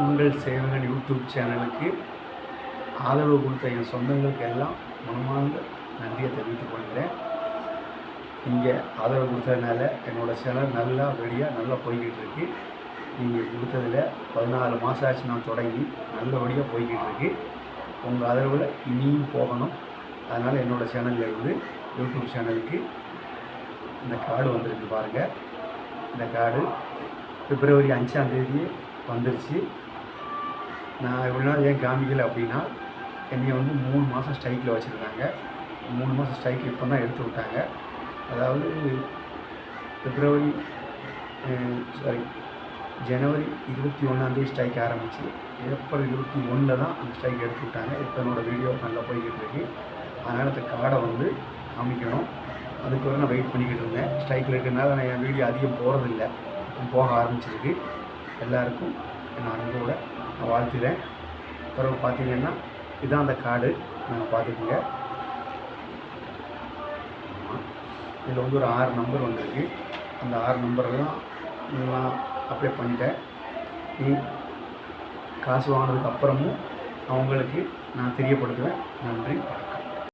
உங்கள் சேவகன் யூடியூப் சேனலுக்கு ஆதரவு கொடுத்த என் சொந்தங்களுக்கு எல்லாம் மனமார்ந்த நன்றியை தெரிவித்துக் கொள்கிறேன். நீங்கள் ஆதரவு கொடுத்ததுனால என்னோடய சேனல் நல்லா வெளியாக நல்லா போய்கிட்டு இருக்கு நீங்கள் கொடுத்ததில் பதினாலு மாதம் ஆச்சு நான் தொடங்கி நல்லபடியாக போய்கிட்டு இருக்கு உங்கள் ஆதரவில் இனியும் போகணும். அதனால் என்னோடய சேனலில் இருந்து யூடியூப் சேனலுக்கு இந்த கார்டு வந்திருக்கு பாருங்கள் இந்த கார்டு பிப்ரவரி அஞ்சாம் தேதியே வந்துருச்சு. நான் இவ்வளோ நாள் ஏன் காமிக்கல அப்படின்னா என்னையை வந்து மூணு மாதம் ஸ்ட்ரைக்கில் வச்சுருந்தாங்க. மூணு மாதம் ஸ்ட்ரைக் இப்போ தான் எடுத்து விட்டாங்க. அதாவது பிப்ரவரி சாரி ஜனவரி இருபத்தி ஒன்றாந்தேதி ஸ்ட்ரைக் ஆரம்பிச்சு. ஏப்ரல் இருபத்தி ஒன்றில் தான் அந்த ஸ்ட்ரைக் எடுத்து விட்டாங்க. இப்போ என்னோடய வீடியோ நல்லா போய்கிட்டு இருக்கு. அதனால் அந்த கார்டை வந்து காமிக்கணும். அதுக்கு வரை நான் வெயிட் பண்ணிக்கிட்டு இருந்தேன். ஸ்ட்ரைக்கில் இருக்கிறதுனால நான் என் வீடியோ அதிகம் போகிறதில்ல போக ஆரம்பிச்சிருக்கு. எல்லாருக்கும் நான் அன்போட நான் வாழ்த்துறேன். பிறகு பார்த்தீங்கன்னா இதுதான் அந்த கார்டு. நாங்கள் பார்த்துக்குங்க. இதில் வந்து ஒரு ஆறு நம்பர் வந்திருக்கு. அந்த ஆறு நம்பர்லாம் நான் அப்ளை பண்ணிட்டேன். நீ காசு வாங்கினதுக்கு அப்புறமும் அவங்களுக்கு நான் தெரியப்படுத்துவேன். நன்றி வணக்கம்.